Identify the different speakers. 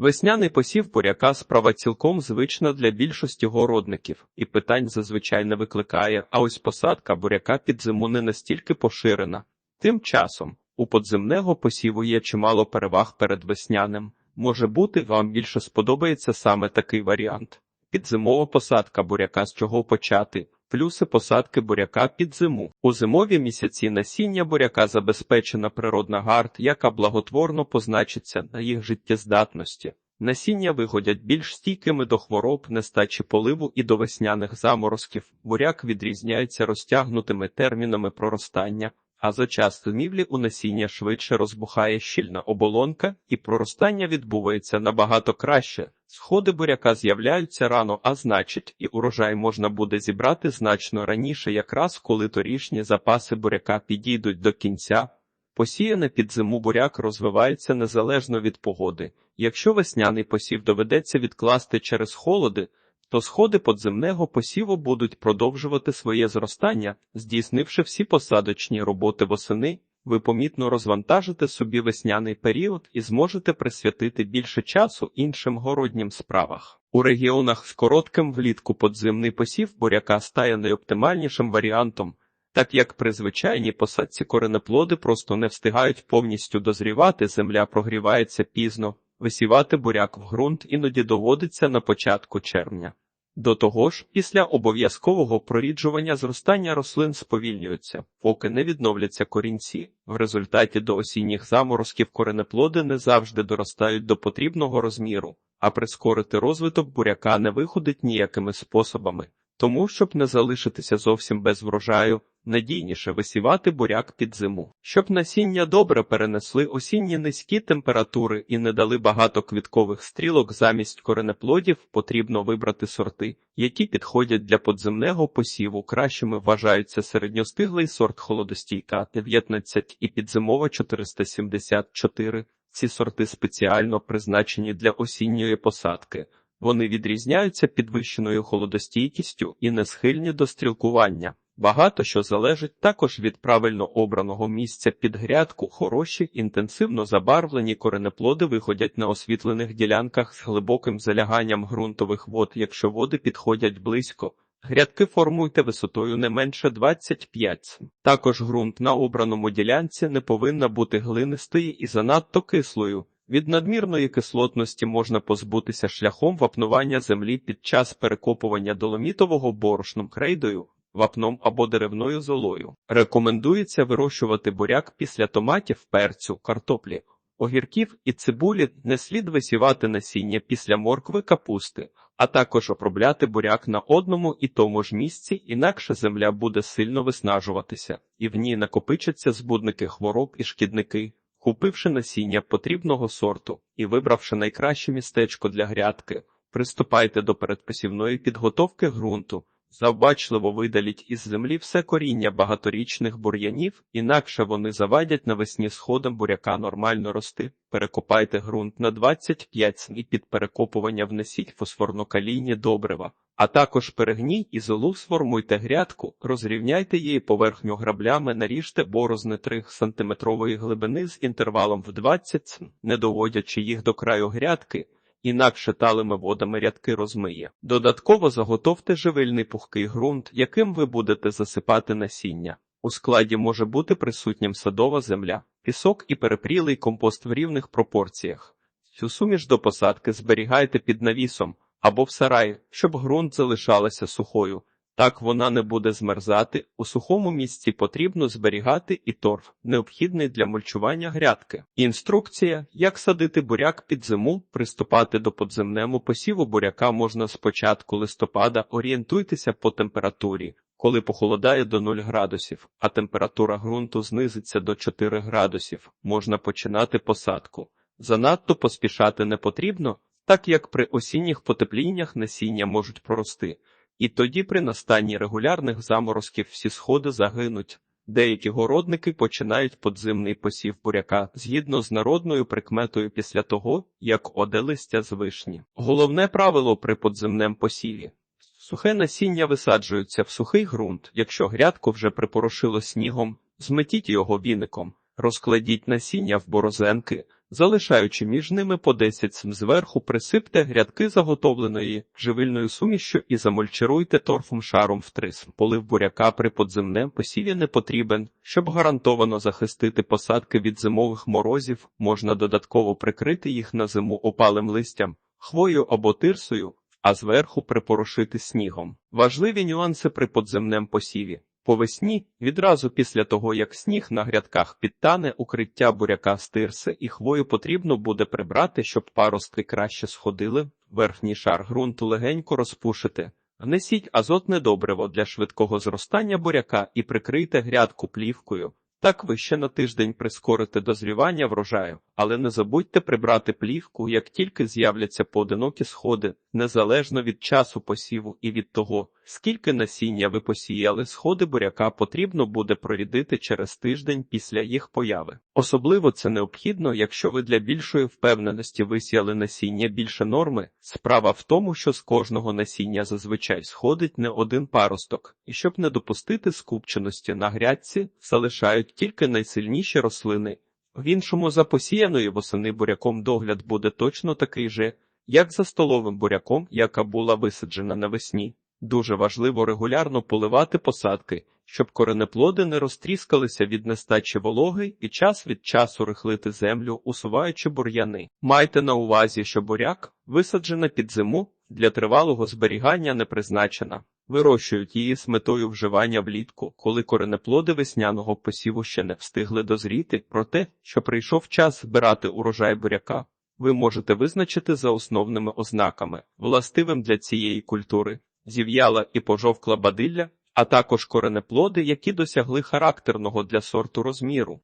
Speaker 1: Весняний посів буряка справа цілком звична для більшості городників, і питань зазвичай не викликає, а ось посадка буряка під зиму не настільки поширена. Тим часом у подземного посіву є чимало переваг перед весняним. Може бути, вам більше сподобається саме такий варіант. Підзимова посадка буряка з чого почати. Плюси посадки буряка під зиму. У зимові місяці насіння буряка забезпечена природна гард, яка благотворно позначиться на їх життєздатності. Насіння виходять більш стійкими до хвороб, нестачі поливу і до весняних заморозків. Буряк відрізняється розтягнутими термінами проростання, а за час зимівлі у насіння швидше розбухає щільна оболонка, і проростання відбувається набагато краще. Сходи буряка з'являються рано, а значить, і урожай можна буде зібрати значно раніше, якраз коли торішні запаси буряка підійдуть до кінця. Посіяне під зиму буряк розвивається незалежно від погоди. Якщо весняний посів доведеться відкласти через холоди, то сходи подземного посіву будуть продовжувати своє зростання, здійснивши всі посадочні роботи восени, ви помітно розвантажите собі весняний період і зможете присвятити більше часу іншим городнім справах. У регіонах з коротким влітку подземний посів буряка стає найоптимальнішим варіантом, так як при звичайній посадці коренеплоди просто не встигають повністю дозрівати, земля прогрівається пізно, висівати буряк в ґрунт іноді доводиться на початку червня. До того ж, після обов'язкового проріджування зростання рослин сповільнюється, поки не відновляться корінці. В результаті до осінніх заморозків коренеплоди не завжди доростають до потрібного розміру, а прискорити розвиток буряка не виходить ніякими способами. Тому, щоб не залишитися зовсім без врожаю, надійніше висівати буряк під зиму. Щоб насіння добре перенесли осінні низькі температури і не дали багато квіткових стрілок замість коренеплодів, потрібно вибрати сорти, які підходять для подземного посіву. Кращими вважаються середньостиглий сорт холодостійка 19 і підзимова 474. Ці сорти спеціально призначені для осінньої посадки. Вони відрізняються підвищеною холодостійкістю і не схильні до стрілкування. Багато що залежить також від правильно обраного місця під грядку. Хороші інтенсивно забарвлені коренеплоди виходять на освітлених ділянках з глибоким заляганням ґрунтових вод, якщо води підходять близько. Грядки формуйте висотою не менше 25 см. Також ґрунт на обраному ділянці не повинна бути глинистою і занадто кислою. Від надмірної кислотності можна позбутися шляхом вапнування землі під час перекопування доломітового борошном крейдою, вапном або деревною золою. Рекомендується вирощувати буряк після томатів, перцю, картоплі, огірків і цибулі, не слід висівати насіння після моркви капусти, а також обробляти буряк на одному і тому ж місці, інакше земля буде сильно виснажуватися, і в ній накопичаться збудники хвороб і шкідники. Купивши насіння потрібного сорту і вибравши найкраще містечко для грядки, приступайте до передпосівної підготовки ґрунту, завбачливо видаліть із землі все коріння багаторічних бур'янів, інакше вони завадять навесні сходом буряка нормально рости. Перекопайте ґрунт на 25 см і під перекопування внесіть фосфорно-калійні добрива. А також перегній і золу сформуйте грядку, розрівняйте її поверхню граблями, наріжте борозни 3 сантиметрової глибини з інтервалом в 20 см, не доводячи їх до краю грядки, інакше талими водами рядки розмиє. Додатково заготовте живильний пухкий ґрунт, яким ви будете засипати насіння. У складі може бути присутнім садова земля, пісок і перепрілий компост в рівних пропорціях. Цю суміш до посадки зберігайте під навісом або в сараї, щоб ґрунт залишалася сухою. Так вона не буде змерзати. У сухому місці потрібно зберігати і торф, необхідний для мульчування грядки. Інструкція, як садити буряк під зиму, приступати до подземному посіву буряка можна з початку листопада, орієнтуйтеся по температурі. Коли похолодає до 0 градусів, а температура ґрунту знизиться до 4 градусів, можна починати посадку. Занадто поспішати не потрібно, так як при осінніх потепліннях насіння можуть прорости, і тоді при настанні регулярних заморозків всі сходи загинуть. Деякі городники починають подзимний посів буряка згідно з народною прикметою після того, як оде листя з вишні. Головне правило при подземнем посіві. Сухе насіння висаджується в сухий ґрунт, якщо грядку вже припорошило снігом, зметіть його віником, розкладіть насіння в борозенки, залишаючи між ними по 10 см зверху присипте грядки заготовленої живильною сумішшю і замульчируйте торфом шаром в 3 см. Полив буряка при подземнем посіві не потрібен, щоб гарантовано захистити посадки від зимових морозів, можна додатково прикрити їх на зиму опалим листям, хвою або тирсою, а зверху припорошити снігом. Важливі нюанси при подземнем посіві. По весні, відразу після того, як сніг на грядках підтане, укриття буряка з тирси і хвою потрібно буде прибрати, щоб паростки краще сходили, верхній шар ґрунту легенько розпушити. Внесіть азотне добриво для швидкого зростання буряка і прикрийте грядку плівкою. Так ви ще на тиждень прискорите дозрівання врожаю, але не забудьте прибрати плівку, як тільки з'являться поодинокі сходи, незалежно від часу посіву і від того, скільки насіння ви посіяли, сходи буряка потрібно буде прорідити через тиждень після їх появи. Особливо це необхідно, якщо ви для більшої впевненості висіяли насіння більше норми. Справа в тому, що з кожного насіння зазвичай сходить не один паросток, і щоб не допустити скупченості на грядці, залишають тільки найсильніші рослини. В іншому за посіяної восени буряком догляд буде точно такий же, як за столовим буряком, яка була висаджена навесні. Дуже важливо регулярно поливати посадки, щоб коренеплоди не розтріскалися від нестачі вологи і час від часу рихлити землю, усуваючи бур'яни. Майте на увазі, що буряк, висаджена під зиму, для тривалого зберігання не призначена. Вирощують її з метою вживання влітку, коли коренеплоди весняного посіву ще не встигли дозріти, проте, що прийшов час збирати урожай буряка, ви можете визначити за основними ознаками, властивим для цієї культури, зів'яла і пожовкла бадилля, а також коренеплоди, які досягли характерного для сорту розміру.